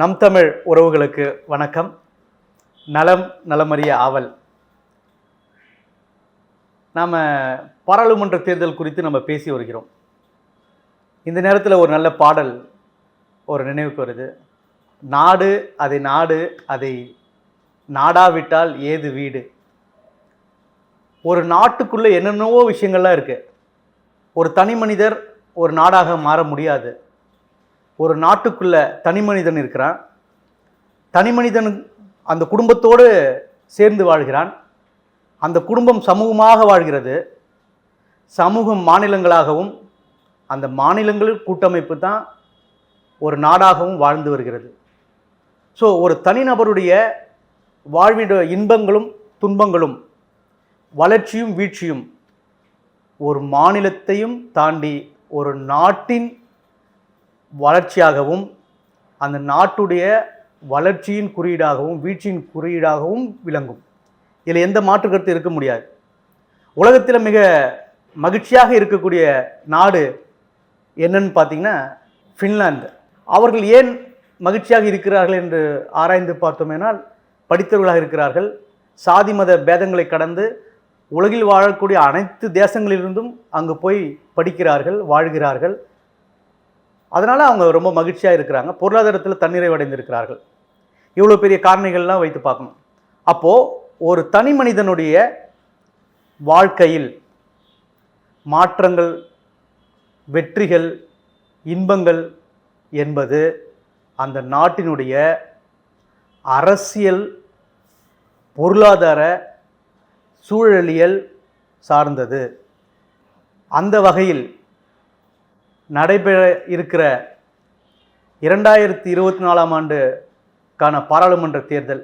நம் தமிழ் உறவுகளுக்கு வணக்கம். நலம் நலமறிய ஆவல். நாம் பாராளுமன்ற தேர்தல் குறித்து நம்ம பேசி வருகிறோம். இந்த நேரத்தில் ஒரு நல்ல பாடல் ஒரு நினைவுக்கு வருது. நாடு அதை நாடு அதை நாடாவிட்டால் ஏது வீடு? ஒரு நாட்டுக்குள்ளே என்னென்னவோ விஷயங்கள்லாம் இருக்குது ஒரு தனி மனிதர் ஒரு நாடாக மாற முடியாது. ஒரு நாட்டுக்குள்ளே தனி மனிதன் இருக்கிறான். தனி மனிதன் அந்த குடும்பத்தோடு சேர்ந்து வாழ்கிறான். அந்த குடும்பம் சமூகமாக வாழ்கிறது. சமூகம் மாநிலங்களாகவும் அந்த மாநிலங்கள் கூட்டமைப்பு தான் ஒரு நாடாகவும் வாழ்ந்து வருகிறது. ஸோ ஒரு தனிநபருடைய வாழ்விட இன்பங்களும் துன்பங்களும் வளர்ச்சியும் வீழ்ச்சியும் ஒரு மாநிலத்தையும் தாண்டி ஒரு நாட்டின் வளர்ச்சியாகவும் அந்த நாட்டுடைய வளர்ச்சியின் குறியீடாகவும் வீழ்ச்சியின் குறியீடாகவும் விளங்கும். இதில் எந்த மாற்று கருத்து இருக்க முடியாது. உலகத்தில் மிக மகிழ்ச்சியாக இருக்கக்கூடிய நாடு என்னன்னு பார்த்தீங்கன்னா ஃபின்லாந்து. அவர்கள் ஏன் மகிழ்ச்சியாக இருக்கிறார்கள் என்று ஆராய்ந்து பார்த்தோமேனால் படித்தவர்களாக இருக்கிறார்கள். சாதி மத பேதங்களை கடந்து உலகில் வாழக்கூடிய அனைத்து தேசங்களிலிருந்தும் அங்கு போய் படிக்கிறார்கள் வாழ்கிறார்கள். அதனால் அவங்க ரொம்ப மகிழ்ச்சியாக இருக்கிறாங்க. பொருளாதாரத்தில் தன்னிறைவடைந்திருக்கிறார்கள் இவ்வளோ பெரிய காரணிகள்லாம் வைத்து பார்க்கணும். அப்போது ஒரு தனி மனிதனுடைய வாழ்க்கையில் மாற்றங்கள் வெற்றிகள் இன்பங்கள் என்பது அந்த நாட்டினுடைய அரசியல் பொருளாதார சூழலியல் சார்ந்தது. அந்த வகையில் நடைபெற இருக்கிற இரண்டாயிரத்தி இருபத்தி நாலாம் ஆண்டுக்கான பாராளுமன்ற தேர்தல்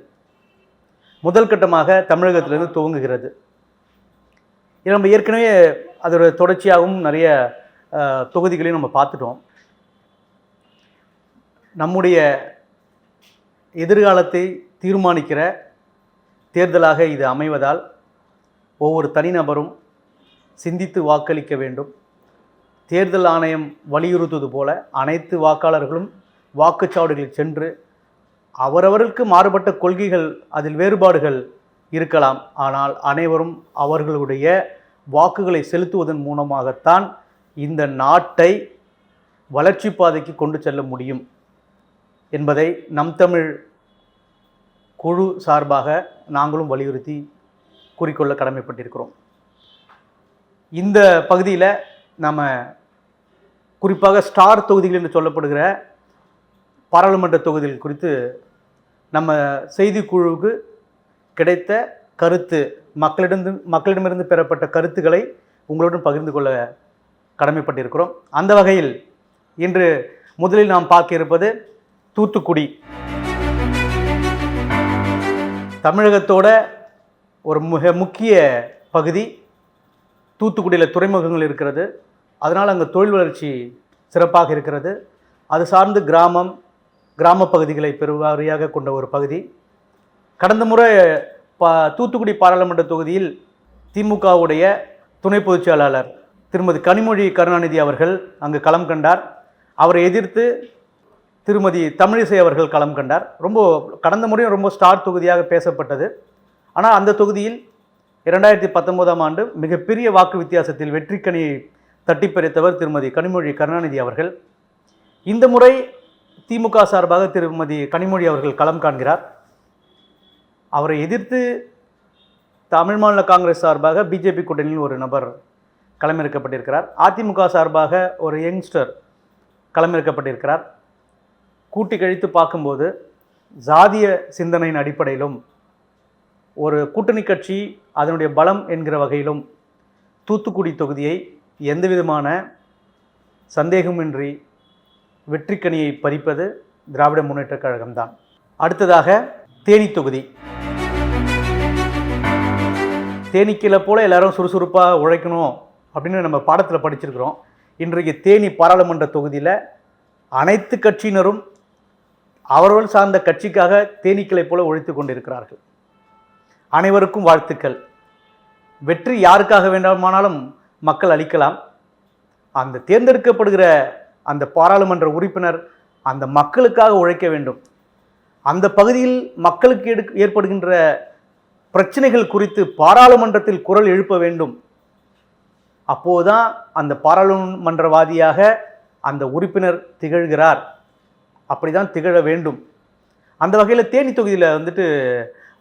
முதல் கட்டமாக தமிழகத்திலிருந்து துவங்குகிறது. இது நம்ம ஏற்கனவே அதோட தொடர்ச்சியாகவும் நிறைய தொகுதிகளையும் நம்ம பார்த்துட்டோம். நம்முடைய எதிர்காலத்தை தீர்மானிக்கிற தேர்தலாக இது அமைவதால் ஒவ்வொரு தனிநபரும் சிந்தித்து வாக்களிக்க வேண்டும். தேர்தல் ஆணையம் வலியுறுத்துவது போல அனைத்து வாக்காளர்களும் வாக்குச்சாவடிகளில் சென்று அவரவருக்கு மாறுபட்ட கொள்கைகள் அதில் வேறுபாடுகள் இருக்கலாம். ஆனால் அனைவரும் அவர்களுடைய வாக்குகளை செலுத்துவதன் மூலமாகத்தான் இந்த நாட்டை வளர்ச்சி பாதைக்கு கொண்டு செல்ல முடியும் என்பதை நம் தமிழ் குழு சார்பாக நாங்களும் வலியுறுத்தி கூறிக்கொள்ள கடமைப்பட்டிருக்கிறோம். இந்த பகுதியில் நம்ம குறிப்பாக ஸ்டார் தொகுதிகள் என்று சொல்லப்படுகிற பாராளுமன்ற தொகுதிகள் குறித்து நம்ம செய்திக்குழுவுக்கு கிடைத்த கருத்து மக்களிடம் மக்களிடமிருந்து பெறப்பட்ட கருத்துக்களை உங்களுடன் பகிர்ந்து கொள்ள கடமைப்பட்டிருக்கிறோம். அந்த வகையில் இன்று முதலில் நாம் பார்க்க இருப்பது தூத்துக்குடி. தமிழகத்தோட ஒரு மிக முக்கிய பகுதி தூத்துக்குடியில் துறைமுகங்கள் இருக்கிறது. அதனால் அங்கே தொழில் வளர்ச்சி சிறப்பாக இருக்கிறது. அது சார்ந்து கிராமம் கிராம பகுதிகளை பெருவாரியாக கொண்ட ஒரு பகுதி. கடந்த முறை பா தூத்துக்குடி பாராளுமன்ற தொகுதியில் திமுகவுடைய துணை பொதுச் செயலாளர் திருமதி கனிமொழி கருணாநிதி அவர்கள் அங்கு களம் கண்டார். அவரை எதிர்த்து திருமதி தமிழிசை அவர்கள் களம் கண்டார். ரொம்ப கடந்த முறையும் ரொம்ப ஸ்டார் தொகுதியாக பேசப்பட்டது. ஆனால் அந்த தொகுதியில் இரண்டாயிரத்தி பத்தொன்பதாம் ஆண்டு மிகப்பெரிய வாக்கு வித்தியாசத்தில் வெற்றிக்கனியை தட்டிப்பறித்தவர் திருமதி கனிமொழி கருணாநிதி அவர்கள். இந்த முறை திமுக சார்பாக திருமதி கனிமொழி அவர்கள் களம் காண்கிறார். அவரை எதிர்த்து தமிழ் மாநில காங்கிரஸ் சார்பாக பிஜேபி கூட்டணியில் ஒரு நபர் களமிறக்கப்பட்டிருக்கிறார். அதிமுக சார்பாக ஒரு யங்ஸ்டர் களமிறக்கப்பட்டிருக்கிறார். கூட்டி கழித்து பார்க்கும்போது ஜாதிய சிந்தனையின் அடிப்படையிலும் ஒரு கூட்டணி கட்சி அதனுடைய பலம் என்கிற வகையிலும் தூத்துக்குடி தொகுதியை எந்த விதமான சந்தேகமின்றி வெற்றிக்கனியை பறிப்பது திராவிட முன்னேற்றக் கழகம்தான். அடுத்ததாக தேனி தொகுதி. தேனீக்களை போல எல்லாரும் சுறுசுறுப்பாக உழைக்கணும் அப்படின்னு நம்ம பாடத்தில் படிச்சிருக்கிறோம். இன்றைக்கு தேனி பாராளுமன்ற தொகுதியில் அனைத்து கட்சியினரும் அவர்கள் சார்ந்த கட்சிக்காக தேனீக்களைப் போல ஒழித்து கொண்டிருக்கிறார்கள். அனைவருக்கும் வாழ்த்துக்கள். வெற்றி யாருக்காக வேண்டுமானாலும் மக்கள் அளிக்கலாம். அந்த தேர்ந்தெடுக்கப்படுகிற அந்த பாராளுமன்ற உறுப்பினர் அந்த மக்களுக்காக உழைக்க வேண்டும். அந்த பகுதியில் மக்களுக்கு எடு ஏற்படுகின்ற பிரச்சனைகள் குறித்து பாராளுமன்றத்தில் குரல் எழுப்ப வேண்டும். அப்போதுதான் அந்த பாராளுமன்றவாதியாக அந்த உறுப்பினர் திகழ்கிறார். அப்படிதான் திகழ வேண்டும். அந்த வகையில் தேனி தொகுதியில் வந்துட்டு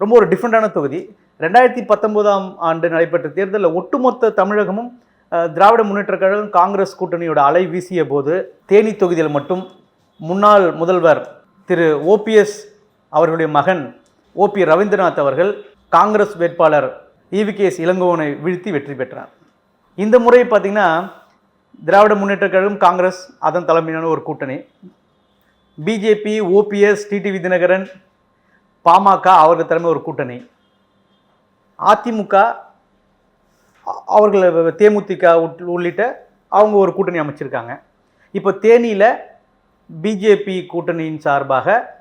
ரொம்ப ஒரு டிஃப்ரெண்டான தொகுதி. ரெண்டாயிரத்தி பத்தொம்போதாம் ஆண்டு நடைபெற்ற தேர்தலில் ஒட்டுமொத்த தமிழகமும் திராவிட முன்னேற்ற கழகம் காங்கிரஸ் கூட்டணியோட அலை வீசிய போது தேனி தொகுதியில் மட்டும் முன்னாள் முதல்வர் திரு ஓபிஎஸ் அவர்களுடைய மகன் ஓபி ரவீந்திரநாத் அவர்கள் காங்கிரஸ் வேட்பாளர் ஈவிகேஎஸ் இளங்கோவனை வீழ்த்தி வெற்றி பெற்றார். இந்த முறை பார்த்திங்கன்னா திராவிட முன்னேற்ற கழகம் காங்கிரஸ் அதன் தலைமையிலான ஒரு கூட்டணி. BJP OPS TTV Dinakaran PMK அவர்கள் தலைமை ஒரு கூட்டணி. அதிமுக அவர்கள் தேமுதிக உட்- உள்ளிட்ட அவங்க ஒரு கூட்டணி அமைச்சிருக்காங்க. இப்போ தேனியில் பிஜேபி கூட்டணியின் சார்பாக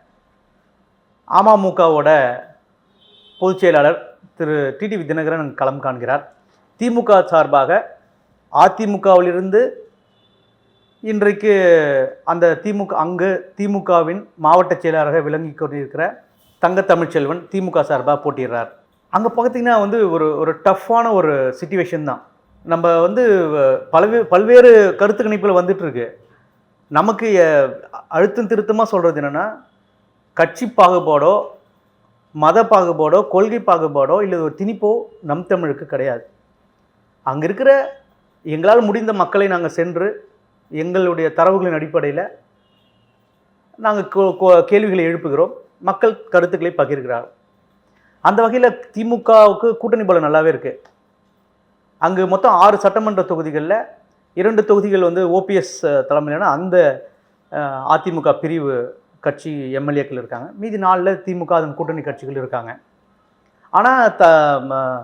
அமமுகவோட பொதுச் செயலாளர் திரு டிடிவி தினகரன் களம் காண்கிறார். திமுக சார்பாக அதிமுகவிலிருந்து இன்றைக்கு அந்த திமுக அங்கு திமுகவின் மாவட்ட செயலாளராக விளங்கி கொண்டிருக்கிற தங்க தமிழ்ச்செல்வன் திமுக சார்பாக போட்டிடுறார் அங்கே பார்த்தீங்கன்னா வந்து ஒரு ஒரு டஃப்பான ஒரு சுச்சுவேஷன் தான். நம்ம வந்து பல்வே பல்வேறு கருத்து கணிப்பில் வந்துட்டுருக்கு நமக்கு அழுத்தம் திருத்தமாக சொல்கிறது என்னென்னா கட்சி பாகுபாடோ மத பாகுபாடோ கொள்கை பாகுபாடோ இல்லை ஒரு திணிப்போ நம் தமிழுக்கு கிடையாது. அங்கே இருக்கிற எங்களால் முடிந்த மக்களை நாங்கள் சென்று எங்களுடைய தரவுகளின் அடிப்படையில் நாங்கள் கேள்விகளை எழுப்புகிறோம். மக்கள் கருத்துக்களை பகிர்கிறார்கள். அந்த வகையில் திமுகவுக்கு கூட்டணி பலம் நல்லாவே இருக்குது அங்கு மொத்தம் ஆறு சட்டமன்ற தொகுதிகளில் இரண்டு தொகுதிகள் வந்து ஓபிஎஸ் தலைமையிலான அந்த அதிமுக பிரிவு கட்சி எம்எல்ஏக்கள் இருக்காங்க. மீதி நாளில் திமுக அதன் கூட்டணி கட்சிகள் இருக்காங்க. ஆனால் த ம-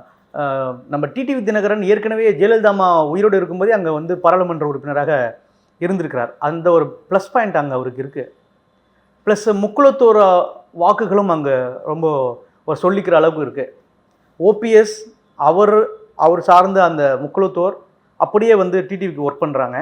நம்ம டிடிவி தினகரன் ஏற்கனவே ஜெயலலிதா அம்மா உயிரோடு இருக்கும்போதே அங்கே வந்து பாராளுமன்ற உறுப்பினராக இருந்திருக்கிறார். அந்த ஒரு ப்ளஸ் பாயிண்ட் அங்கே அவருக்கு இருக்குது ப்ளஸ் முக்குலத்தோர வாக்குகளும் அங்கே ரொம்ப ஒரு சொல்லிக்கிற அளவுக்கு இருக்குது ஓபிஎஸ் அவர் அவர் சார்ந்த அந்த முக்குளத்தோர் அப்படியே வந்து டிடிவிக்கு ஒர்க் பண்ணுறாங்க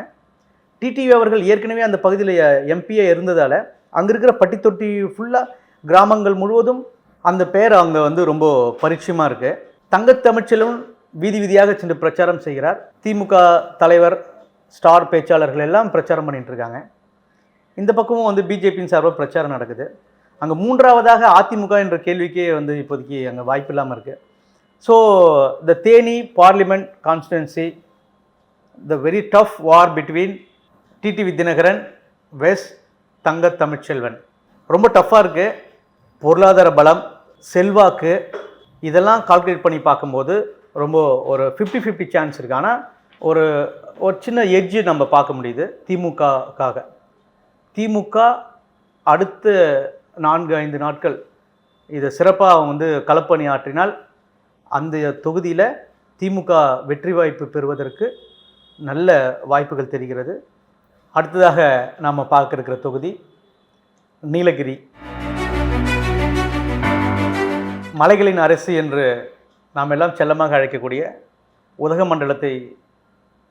டிடிவி அவர்கள் ஏற்கனவே அந்த பகுதியில் எம்பியே இருந்ததால் அங்கே இருக்கிற பட்டித்தொட்டி ஃபுல்லாக கிராமங்கள் முழுவதும் அந்த பேர் அங்கே வந்து ரொம்ப பரிச்சயமாக இருக்குது தங்கத்தமிழ்ச்செல்வன் வீதி வீதியாக சென்று பிரச்சாரம் செய்கிறார். திமுக தலைவர் ஸ்டார் பேச்சாளர்கள் எல்லாம் பிரச்சாரம் பண்ணிகிட்டு இருக்காங்க. இந்த பக்கமும் வந்து பிஜேபியின் சார்பாக பிரச்சாரம் நடக்குது. அங்கே மூன்றாவதாக அதிமுக என்ற கேள்விக்கே வந்து இப்போதைக்கு அங்கே வாய்ப்பு இல்லாமல் இருக்குது so the Theni parliament constituency the very tough war between TTV Dhinakaran vs Thanga Tamilselvan ரொம்ப டஃப்பாக இருக்குது பொருளாதார பலம் செல்வாக்கு இதெல்லாம் கால்குலேட் பண்ணி பார்க்கும்போது ரொம்ப ஒரு ஃபிஃப்டி ஃபிஃப்டி சான்ஸ் இருக்குது ஆனால் ஒரு ஒரு சின்ன எட்ஜு நம்ம பார்க்க முடியுது திமுகக்காக. திமுக அடுத்த நான்கு ஐந்து நாட்கள் இதை சிறப்பாக வந்து களப்பணி ஆற்றினால் அந்த தொகுதியில் திமுக வெற்றி வாய்ப்பு பெறுவதற்கு நல்ல வாய்ப்புகள் தெரிகிறது. அடுத்ததாக நாம் பார்க்க இருக்கிற தொகுதி நீலகிரி. மலைகளின் அரசு என்று நாம் எல்லாம் செல்லமாக அழைக்கக்கூடிய உதகமண்டலத்தை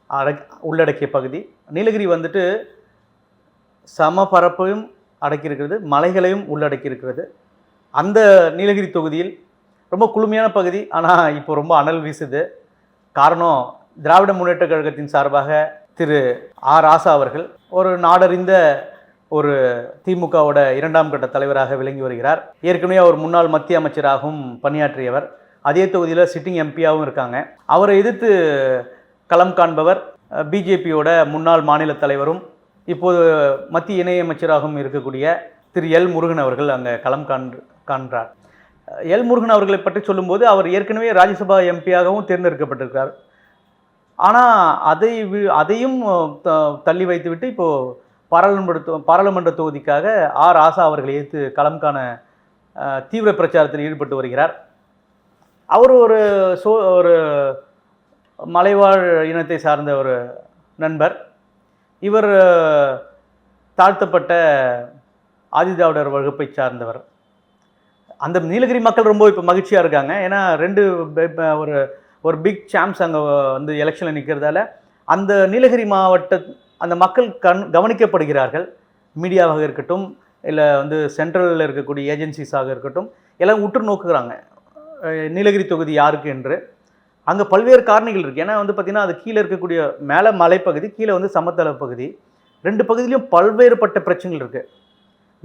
அடக் உள்ளடக்கிய பகுதி. நீலகிரி வந்துட்டு சமபரப்பையும் அடக்கியிருக்கிறது மலைகளையும் உள்ளடக்கி இருக்கிறது அந்த நீலகிரி தொகுதியில் ரொம்ப குளுமையான பகுதி ஆனால் இப்போ ரொம்ப அனல் வீசுது. காரணம் திராவிட முன்னேற்ற கழகத்தின் சார்பாக திரு ஆ. ராசா அவர்கள் ஒரு நாடறிந்த ஒரு திமுகவோட இரண்டாம் கட்ட தலைவராக விளங்கி வருகிறார். ஏற்கனவே அவர் முன்னாள் மத்திய அமைச்சராகவும் பணியாற்றியவர். அதே தொகுதியில் சிட்டிங் எம்பியாகவும் இருக்காங்க. அவரை எதிர்த்து களம் காண்பவர் பிஜேபியோட முன்னாள் மாநில தலைவரும் இப்போது மத்திய இணையமைச்சராகவும் இருக்கக்கூடிய திரு எல் முருகன் அவர்கள் அங்கே களம் காண் காண்றார். எல் முருகன் அவர்களை பற்றி சொல்லும்போது அவர் ஏற்கனவே ராஜ்யசபா எம்பியாகவும் தேர்ந்தெடுக்கப்பட்டிருக்கிறார் ஆனால் அதை வி- அதையும் த- தள்ளி வைத்துவிட்டு இப்போது பாராளுமன்ற பாராளுமன்ற தொகுதிக்காக ஆர் ஆசா அவர்களை எதிர்த்து களம் காண தீவிர பிரச்சாரத்தில் ஈடுபட்டு வருகிறார். அவர் ஒரு சோ ஒரு மலைவாழ் இனத்தை சார்ந்த ஒரு நண்பர். இவர் தாழ்த்தப்பட்ட ஆதிதிராவிடர் வகுப்பை சார்ந்தவர். அந்த நீலகிரி மக்கள் ரொம்ப இப்போ மகிழ்ச்சியாக இருக்காங்க. ஏன்னா ரெண்டு ஒரு ஒரு பிக் சாம்ஸ் அங்கே வந்து எலெக்ஷனில் நிற்கிறதால அந்த நீலகிரி மாவட்ட அந்த மக்கள் கண் கவனிக்கப்படுகிறார்கள். மீடியாவாக இருக்கட்டும் இல்லை வந்து சென்ட்ரலில் இருக்கக்கூடிய ஏஜென்சிஸாக இருக்கட்டும் எல்லாம் உற்று நோக்குகிறாங்க. நீலகிரி தொகுதி யாருக்கு என்று. அங்கே பல்வேறு காரணிகள் இருக்குது ஏன்னா வந்து பார்த்திங்கன்னா அது கீழே இருக்கக்கூடிய மேலே மலைப்பகுதி கீழே வந்து சமத்தள பகுதி. ரெண்டு பகுதியிலையும் பல்வேறுபட்ட பிரச்சனைகள் இருக்குது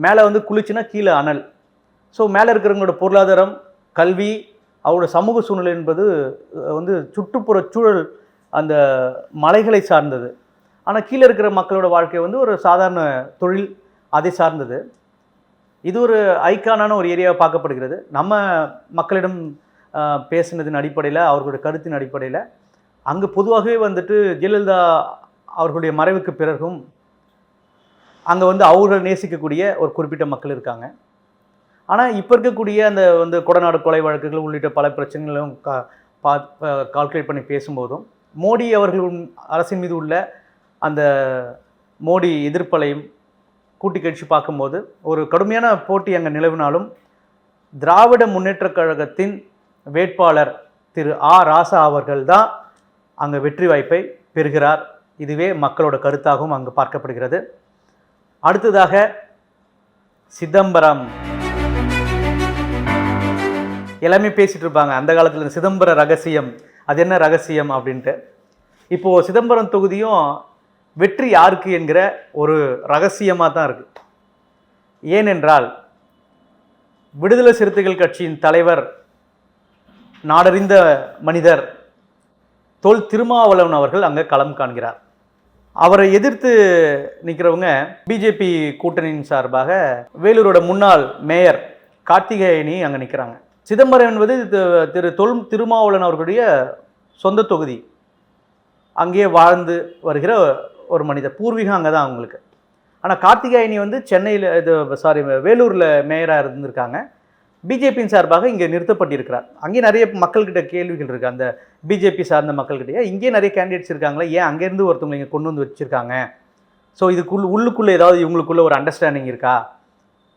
மேலே வந்து குளிச்சுன்னா கீழே அனல். ஸோ மேலே இருக்கிறவங்களோட பொருளாதாரம் கல்வி அவரோட சமூக சூழ்நிலை என்பது வந்து சுற்றுப்புற சூழல் அந்த மலைகளை சார்ந்தது. ஆனால் கீழே இருக்கிற மக்களோட வாழ்க்கை வந்து ஒரு சாதாரண தொழில் அதை சார்ந்தது. இது ஒரு ஐக்கானான ஒரு ஏரியாவை பார்க்கப்படுகிறது. நம்ம மக்களிடம் பேசினதின் அடிப்படையில் அவர்களுடைய கருத்தின் அடிப்படையில் அங்கே பொதுவாகவே வந்துட்டு ஜெயலலிதா அவர்களுடைய மறைவுக்கு பிறகும் அங்கே வந்து அவர்கள் நேசிக்கக்கூடிய ஒரு குறிப்பிட்ட மக்கள் இருக்காங்க. ஆனால் இப்போ இருக்கக்கூடிய அந்த வந்து கொடநாடு கொலை வழக்குகள் உள்ளிட்ட பல பிரச்சனைகளும் கா பா கால்குலேட் பண்ணி பேசும்போதும் மோடி அவர்கள் அரசின் மீது உள்ள அந்த மோடி எதிர்ப்பலையும் கூட்டி கழிச்சு பார்க்கும்போது ஒரு கடுமையான போட்டி அங்கே நிலவினாலும் திராவிட முன்னேற்றக் கழகத்தின் வேட்பாளர் திரு ஆ. ராசா அவர்கள் தான் அங்கே வெற்றி வாய்ப்பை பெறுகிறார். இதுவே மக்களோட கருத்தாகவும் அங்கு பார்க்கப்படுகிறது. அடுத்ததாக சிதம்பரம். எல்லாமே பேசிகிட்டு இருப்பாங்க. அந்த காலத்தில் சிதம்பர ரகசியம் அது என்ன ரகசியம் அப்படின்ட்டு. இப்போது சிதம்பரம் தொகுதியும் வெற்றி யாருக்கு என்கிற ஒரு ரகசியமாக தான் இருக்குது ஏனென்றால் விடுதலை சிறுத்தைகள் கட்சியின் தலைவர் நாடறிந்த மனிதர் தொல் திருமாவளவன் அவர்கள் அங்கே களம் காண்கிறார். அவரை எதிர்த்து நிற்கிறவங்க பிஜேபி கூட்டணியின் சார்பாக வேலூரோட முன்னாள் மேயர் கார்த்திகேயனி அங்கே நிற்கிறாங்க சிதம்பரம் என்பது திரு தொல் திருமாவளவன் அவர்களுடைய சொந்த தொகுதி. அங்கேயே வாழ்ந்து வருகிற ஒரு மனிதர். பூர்வீகம் அங்கே தான் அவங்களுக்கு. ஆனால் கார்த்திகாயினி வந்து சென்னையில் இது சாரி வேலூரில் மேயராக இருந்திருக்காங்க. பிஜேபியின் சார்பாக இங்கே நிறுத்தப்பட்டிருக்கிறார். அங்கே நிறைய மக்கள்கிட்ட கேள்விகள் இருக்குது அந்த பிஜேபி சார்ந்த மக்கள்கிட்டயே இங்கேயே நிறைய கேண்டிடேட்ஸ் இருக்காங்களா? ஏன் அங்கேருந்து ஒருத்தவங்க இங்கே கொண்டு வந்து வச்சுருக்காங்க? ஸோ இதுக்குள்ள உள்ளுக்குள்ளே ஏதாவது இவங்களுக்குள்ள ஒரு அண்டர்ஸ்டாண்டிங் இருக்கா?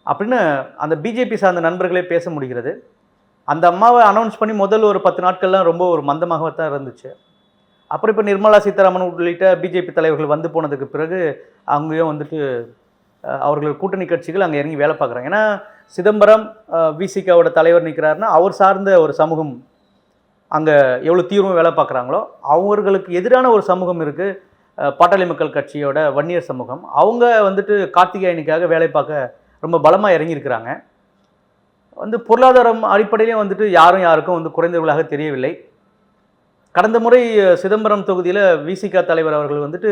அப்படின்னு அந்த பிஜேபி சார்ந்த நண்பர்களே பேச முடிகிறது. அந்த அம்மாவை அனௌன்ஸ் பண்ணி முதல் ஒரு பத்து நாட்கள்லாம் ரொம்ப ஒரு மந்தமாக தான் இருந்துச்சு. அப்புறம் இப்போ நிர்மலா சீதாராமன் உள்ளிட்ட பிஜேபி தலைவர்கள் வந்து போனதுக்கு பிறகு அங்கேயும் வந்துட்டு அவர்கள் கூட்டணி கட்சிகள் அங்கே இறங்கி வேலை பார்க்குறாங்க. ஏன்னா சிதம்பரம் விசிகாவோட தலைவர் நிற்கிறாருன்னா அவர் சார்ந்த ஒரு சமூகம் அங்கே எவ்வளோ தீவிரமாக வேலை பார்க்குறாங்களோ அவர்களுக்கு எதிரான ஒரு சமூகம் இருக்குது பாட்டாளி மக்கள் கட்சியோட வன்னியர் சமூகம். அவங்க வந்துட்டு கார்த்திகேயனுக்காக வேலை பார்க்க ரொம்ப பலமாக இறங்கியிருக்கிறாங்க. வந்து பொருளாதாரம் அடிப்படையிலையும் வந்துட்டு யாரும் யாருக்கும் வந்து குறைந்தவர்களாக தெரியவில்லை. கடந்த முறை சிதம்பரம் தொகுதியில் விசிகா தலைவர் அவர்கள் வந்துட்டு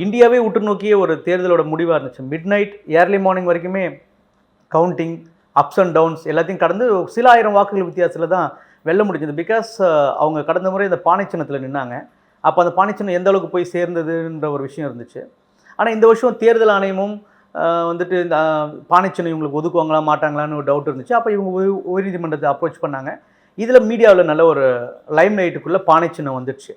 இந்தியாவே உற்று நோக்கிய ஒரு தேர்தலோட முடிவாக இருந்துச்சு. மிட் நைட் ஏர்லி மார்னிங் வரைக்குமே கவுண்டிங் அப்ஸ் அண்ட் டவுன்ஸ் எல்லாத்தையும் கடந்து சில ஆயிரம் வாக்குகள் வித்தியாசத்தில் தான் வெல்ல முடிஞ்சது. பிகாஸ் அவங்க கடந்த முறை இந்த பானை சின்னத்தில் நின்னாங்க. அப்போ அந்த பானை சின்னம் எந்த அளவுக்கு போய் சேர்ந்ததுன்ற ஒரு விஷயம் இருந்துச்சு. ஆனால் இந்த வருஷம் தேர்தல் ஆணையமும் வந்துட்டு இந்த அஹ், பானை சின்னம் இவங்களுக்கு ஒதுக்குவாங்களா மாட்டாங்களான்னு ஒரு டவுட் இருந்துச்சு. அப்போ இவங்க உயர்நீதிமன்றத்தை அப்ரோச் பண்ணாங்க. இதில் மீடியாவில் நல்ல ஒரு லைம் லைட்டுக்குள்ளே பானை சின்னம் வந்துடுச்சு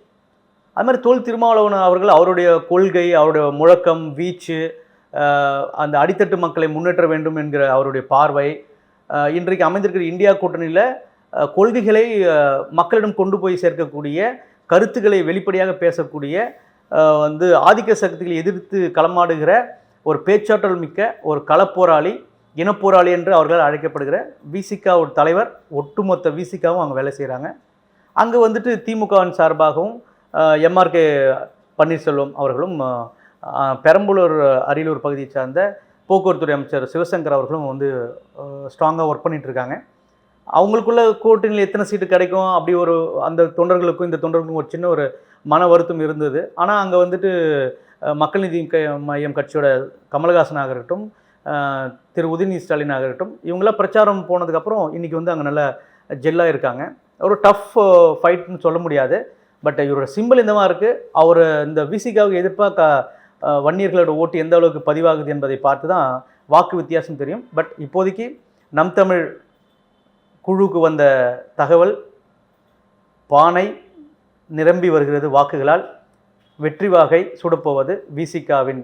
அது மாதிரி தோல் திருமாவளவன் அவர்கள் அவருடைய கொள்கை அவருடைய முழக்கம் வீச்சு அந்த அடித்தட்டு மக்களை முன்னேற்ற வேண்டும் என்கிற அவருடைய பார்வை இன்றைக்கு அமைந்திருக்கிற இந்தியா கூட்டணியில் கொள்கைகளை மக்களிடம் கொண்டு போய் சேர்க்கக்கூடிய கருத்துக்களை வெளிப்படையாக பேசக்கூடிய வந்து ஆதிக்க சக்திகளை எதிர்த்து களமாடுகிற ஒரு பேச்சாற்றல் மிக்க ஒரு களப்போராளி இனப்போராளி என்று அவர்களால் அழைக்கப்படுகிற விசிகா ஒரு தலைவர் ஒட்டுமொத்த விசிகாவும் அங்கே வேலை செய்கிறாங்க அங்கே வந்துட்டு திமுகவின் சார்பாகவும் எம்ஆர்கே பன்னீர்செல்வம் அவர்களும் பெரம்பலூர் அரியலூர் பகுதியை சார்ந்த போக்குவரத்துறை அமைச்சர் சிவசங்கர் அவர்களும் வந்து ஸ்ட்ராங்காக ஒர்க் பண்ணிகிட்ருக்காங்க இருக்காங்க அவங்களுக்குள்ள கூட்டணியில் எத்தனை சீட்டு கிடைக்கும்? அப்படி ஒரு அந்த தொண்டர்களுக்கும் இந்த தொண்டர்களுக்கும் ஒரு சின்ன ஒரு மன வருத்தம் இருந்தது. ஆனால் அங்கே வந்துட்டு மக்கள் நீதி மையம் கட்சியோட கமல்ஹாசன் இருக்கட்டும் திரு உதயநிதி ஸ்டாலின் ஆகட்டும் இவங்களாம் பிரச்சாரம் போனதுக்கப்புறம் இன்றைக்கி வந்து அங்கே நல்லா ஜெல்லாக இருக்காங்க ஒரு டஃப் ஃபைட்னு சொல்ல முடியாது. பட் இவரோட சிம்பிள் இந்த மாதிரி இருக்குது அவர் இந்த விசிகாவுக்கு எதிர்ப்பாக க வன்னியர்களோட ஓட்டு எந்த அளவுக்கு பதிவாகுது என்பதை பார்த்து தான் வாக்கு வித்தியாசம் தெரியும். பட் இப்போதைக்கு நம் தமிழ் குழுவுக்கு வந்த தகவல் பானை நிரம்பி வருகிறது வாக்குகளால். வெற்றி வாகை சுடப்போவது விசிகாவின்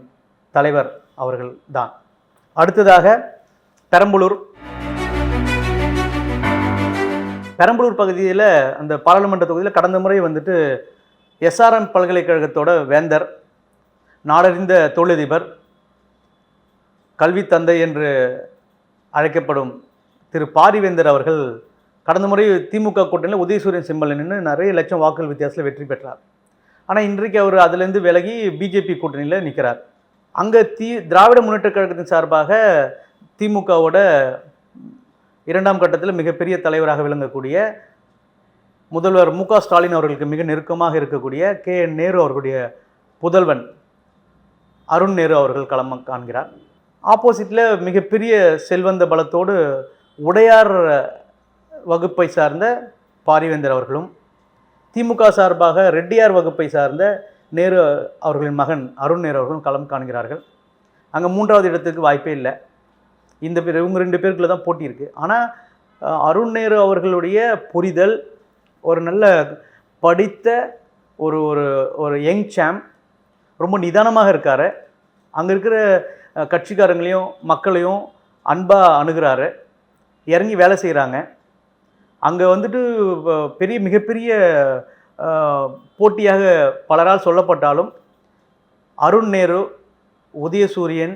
தலைவர் அவர்கள் தான் அடுத்ததாக பெரம்பலூர் பெரம்பலூர் பகுதியில் அந்த பாராளுமன்ற தொகுதியில் கடந்த முறை வந்துட்டு எஸ்ஆர்எம் பல்கலைக்கழகத்தோட வேந்தர் நாடறிந்த தொழிலதிபர் கல்வி தந்தை என்று அழைக்கப்படும் திரு பாரிவேந்தர் அவர்கள் கடந்த முறை திமுக கூட்டணியில் உதயசூரியன் சிம்பல் நின்று நிறைய லட்சம் வாக்குகள் வித்தியாசத்தில் வெற்றி பெற்றார். ஆனால் இன்றைக்கு அவர் அதுலேருந்து விலகி பிஜேபி கூட்டணியில் நிற்கிறார் அங்கே தி திராவிட முன்னேற்ற கழகத்தின் சார்பாக திமுகவோட இரண்டாம் கட்டத்தில் மிகப்பெரிய தலைவராக விளங்கக்கூடிய முதல்வர் மு க ஸ்டாலின் அவர்களுக்கு மிக நெருக்கமாக இருக்கக்கூடிய கே என் நேரு அவர்களுடைய புதல்வன் அருண் நேரு அவர்கள் களம் காண்கிறார். ஆப்போசிட்டில் மிகப்பெரிய செல்வந்த பலத்தோடு உடையார் வகுப்பை சார்ந்த பாரிவேந்தர் அவர்களும் திமுக சார்பாக ரெட்டியார் வகுப்பை சார்ந்த நேரு அவர்களின் மகன் அருண் நேரு அவர்களும் களம் காண்கிறார்கள். அங்கே மூன்றாவது இடத்துக்கு வாய்ப்பே இல்லை. இந்த பேர் இவங்க ரெண்டு பேருக்குள்ள தான் போட்டி இருக்குது ஆனால் அருண் நேரு அவர்களுடைய புரிதல் ஒரு நல்ல படித்த ஒரு ஒரு ஒரு யங் சாம் ரொம்ப நிதானமாக இருக்கார். அங்கே இருக்கிற கட்சிக்காரங்களையும் மக்களையும் அன்பாக அணுகிறாரு. இறங்கி வேலை செய்கிறாங்க அங்கே வந்துட்டு பெரிய மிகப்பெரிய போட்டியாக பலரால் சொல்லப்பட்டாலும் அருண் நேரு உதயசூரியன்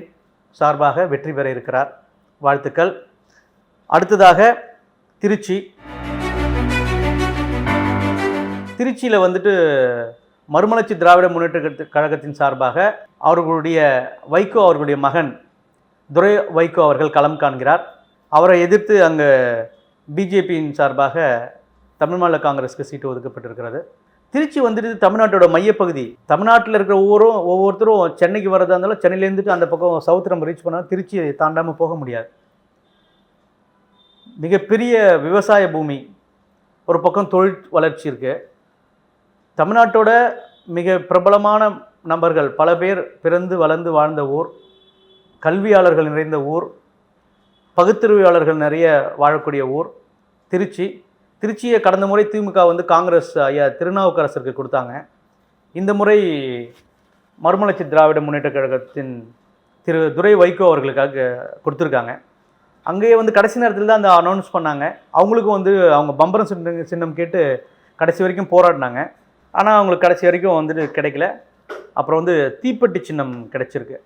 சார்பாக வெற்றி பெற இருக்கிறார். வாழ்த்துக்கள். அடுத்ததாக திருச்சி. திருச்சியில் வந்துட்டு மறுமலர்ச்சி திராவிட முன்னேற்ற கழகத்தின் சார்பாக அவர்களுடைய வைகோ அவர்களுடைய மகன் துரை வைகோ அவர்கள் களம் காண்கிறார். அவரை எதிர்த்து அங்கே பிஜேபியின் சார்பாக தமிழ் காங்கிரஸுக்கு சீட்டு ஒதுக்கப்பட்டிருக்கிறது. திருச்சி வந்துட்டு தமிழ்நாட்டோட மையப்பகுதி. தமிழ்நாட்டில் இருக்கிற ஒவ்வொரும் ஒவ்வொருத்தரும் சென்னைக்கு வரதா இருந்தாலும் சென்னையிலேருந்துட்டு அந்த பக்கம் சவுத் நம்ம ரீச் பண்ணால் திருச்சி தாண்டாமல் போக முடியாது. மிகப்பெரிய விவசாய பூமி. ஒரு பக்கம் தொழில் வளர்ச்சி இருக்குது தமிழ்நாட்டோட மிக பிரபலமான நபர்கள் பல பேர் பிறந்து வளர்ந்து வாழ்ந்த ஊர். கல்வியாளர்கள் நிறைந்த ஊர். பகுத்தறிவியாளர்கள் நிறைய வாழக்கூடிய ஊர். திருச்சி. திருச்சியை கடந்த முறை திமுக வந்து காங்கிரஸ் ஐயா திருநாவுக்கரசருக்கு கொடுத்தாங்க. இந்த முறை மறுமலர்ச்சி திராவிட முன்னேற்ற கழகத்தின் திரு துரை வைகோ அவர்களுக்காக கொடுத்துருக்காங்க. அங்கேயே வந்து கடைசி நேரத்தில் தான் அந்த அனௌன்ஸ் பண்ணாங்க. அவங்களுக்கும் வந்து அவங்க பம்பரம் சின்னம் சின்னம் கேட்டு கடைசி வரைக்கும் போராடினாங்க. ஆனால் அவங்களுக்கு கடைசி வரைக்கும் வந்துட்டு கிடைக்கல. அப்புறம் வந்து தீப்பெட்டி சின்னம் கிடைச்சிருக்கு.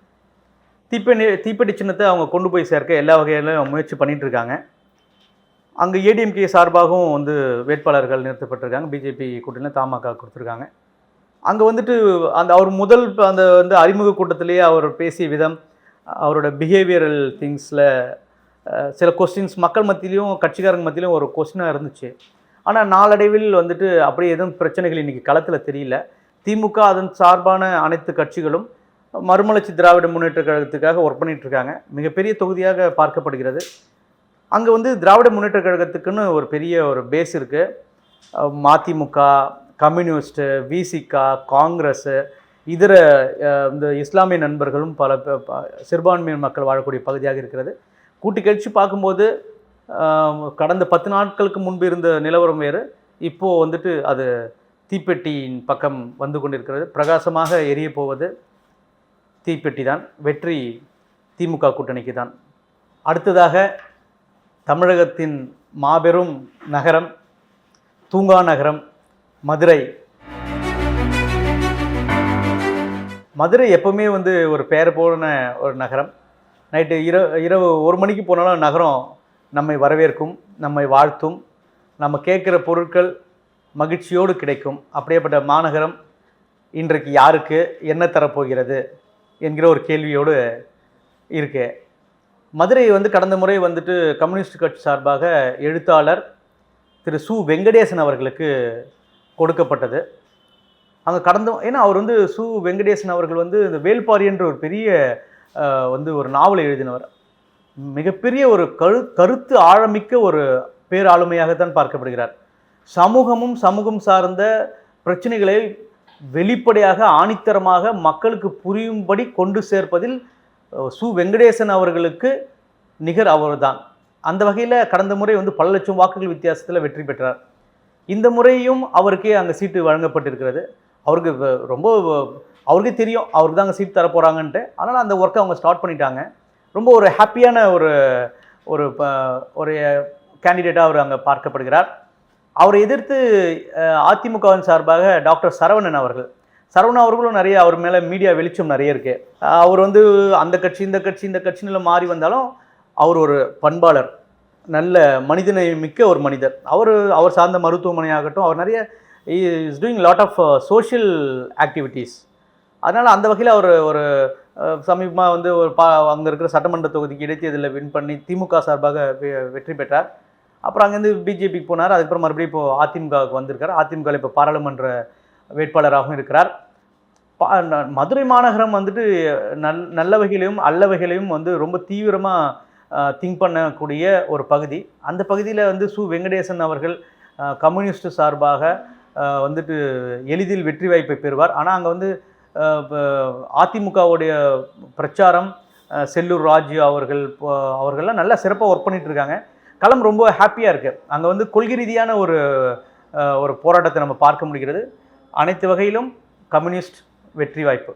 தீப்பெண்ணி தீப்பெட்டி சின்னத்தை அவங்க கொண்டு போய் சேர்க்க எல்லா வகையிலும் முயற்சி பண்ணிகிட்டு இருக்காங்க. அங்கே ஏடிஎம்கே சார்பாகவும் வந்து வேட்பாளர்கள் நிறுத்தப்பட்டிருக்காங்க. பிஜேபி கூட்டணியில் தமாக கொடுத்துருக்காங்க. அங்கே வந்துட்டு அந்த அவர் முதல் அந்த வந்து அறிமுக கூட்டத்திலேயே அவர் பேசிய விதம் அவரோட பிஹேவியரல் திங்ஸில் சில கொஸ்டின்ஸ் மக்கள் மத்தியிலையும் கட்சிக்காரங்க மத்தியிலையும் ஒரு கொஸ்டினாக இருந்துச்சு. ஆனால் நாளடைவில் வந்துட்டு அப்படியே எதுவும் பிரச்சனைகள் இன்றைக்கி களத்தில் தெரியல. திமுக அதன் சார்பான அனைத்து கட்சிகளும் மறுமலர்ச்சி திராவிட முன்னேற்ற கழகத்துக்காக ஒர்க் பண்ணிகிட்ருக்காங்க இருக்காங்க. மிகப்பெரிய தொகுதியாக பார்க்கப்படுகிறது. அங்கே வந்து திராவிட முன்னேற்ற கழகத்துக்குன்னு ஒரு பெரிய ஒரு பேஸ் இருக்குது மதிமுக கம்யூனிஸ்ட்டு விசிகா காங்கிரஸு இதர இந்த இஸ்லாமிய நண்பர்களும் பல ப- சிறுபான்மையின மக்கள் வாழக்கூடிய பகுதியாக இருக்கிறது. கூட்டி கழிச்சு பார்க்கும்போது கடந்த பத்து நாட்களுக்கு முன்பு இருந்த நிலவரம் வேறு. இப்போது வந்துட்டு அது தீப்பெட்டியின் பக்கம் வந்து கொண்டிருக்கிறது. பிரகாசமாக எரிய போவது தீப்பெட்டி தான் வெற்றி திமுக கூட்டணிக்கு தான் அடுத்ததாக தமிழகத்தின் மாபெரும் நகரம் தூங்கா நகரம் மதுரை. மதுரை எப்பவுமே வந்து ஒரு பெயர் போன ஒரு நகரம். நைட்டு இரவு இரவு ஒரு மணிக்கு போனாலும் நகரம் நம்மை வரவேற்கும் நம்மை வாழ்த்தும் நம்ம கேட்குற பொருட்கள் மகிழ்ச்சியோடு கிடைக்கும். அப்படியேப்பட்ட மாநகரம் இன்றைக்கு யாருக்கு என்ன தரப்போகிறது என்கிற ஒரு கேள்வியோடு இருக்கு. மதுரை வந்து கடந்த முறை வந்துட்டு கம்யூனிஸ்ட் கட்சி சார்பாக எழுத்தாளர் திரு சு வெங்கடேசன் அவர்களுக்கு கொடுக்கப்பட்டது. அங்கே கடந்த ஏன்னா அவர் வந்து சு வெங்கடேசன் அவர்கள் வந்து இந்த வேல்பாரி என்ற ஒரு பெரிய வந்து ஒரு நாவலை எழுதினவர். மிகப்பெரிய ஒரு கரு கருத்து ஆழமிக்க ஒரு பேராளுமையாகத்தான் பார்க்கப்படுகிறார். சமூகமும் சமூகம் சார்ந்த பிரச்சனைகளை வெளிப்படையாக ஆணித்தரமாக மக்களுக்கு புரியும்படி கொண்டு சேர்ப்பதில் சு வெங்கடேசன் அவர்களுக்கு நிகர் அவர்தான். அந்த வகையில் கடந்த முறை வந்து பல லட்சம் வாக்குகள் வித்தியாசத்தில் வெற்றி பெற்றார். இந்த முறையும் அவருக்கே அங்கே சீட்டு வழங்கப்பட்டிருக்கிறது. அவருக்கு ரொம்ப அவருக்கே தெரியும் அவருக்கு தான் அங்கே சீட் தர போகிறாங்கன்ட்டு அதனால் அந்த ஒர்க்கை அவங்க ஸ்டார்ட் பண்ணிட்டாங்க. ரொம்ப ஒரு ஹாப்பியான ஒரு ஒரு ப- ஒரு கேண்டிடேட்டாக அவர் அங்கே பார்க்கப்படுகிறார். அவரை எதிர்த்து அதிமுகவின் சார்பாக டாக்டர் சரவணன் அவர்கள் சரவணா அவர்களும் நிறைய அவர் மேலே மீடியா வெளிச்சம் நிறைய இருக்கு. அவர் வந்து அந்த கட்சி இந்த கட்சி இந்த கட்சின்னு மாறி வந்தாலும் அவர் ஒரு பண்பாளர். நல்ல மனிதனை மிக்க ஒரு மனிதர். அவர் அவர் சார்ந்த மருத்துவமனை ஆகட்டும் அவர் நிறைய is doing lot of social activities அதனால் அந்த வகையில் அவர் ஒரு சமீபமாக வந்து ஒரு பா அங்கே இருக்கிற சட்டமன்ற தொகுதிக்கு இடைத்தேர்தலில் வின் பண்ணி திமுக சார்பாக வெ- வெற்றி பெற்றார். அப்புறம் அங்கேருந்து பிஜேபிக்கு போனார். அதுக்கப்புறம் மறுபடியும் இப்போ அதிமுகவுக்கு வந்திருக்கார். அதிமுக இப்போ பாராளுமன்ற வேட்பாளராகவும் இருக்கிறார். பா- ந- மதுரை மாநகரம் வந்துட்டு நல் நல்ல வகையிலையும் அல்ல வகையிலையும் வந்து ரொம்ப தீவிரமாக திங்க் பண்ணக்கூடிய ஒரு பகுதி. அந்த பகுதியில் வந்து சு. வெங்கடேசன் அவர்கள் கம்யூனிஸ்ட் சார்பாக வந்துட்டு எளிதில் வெற்றி வாய்ப்பை பெறுவார். ஆனால் அங்கே வந்து அதிமுகவுடைய பிரச்சாரம் செல்லூர் ராஜு அவர்கள் அவர்கள்லாம் நல்லா சிறப்பாக ஒர்க் பண்ணிகிட்டு இருக்காங்க. களம் ரொம்ப ஹாப்பியாக இருக்குது அங்கே வந்து கொள்கை ரீதியான ஒரு ஒரு போராட்டத்தை நம்ம பார்க்க முடிகிறது. அனைத்து வகையிலும் கம்யூனிஸ்ட் வெற்றி வாய்ப்பு.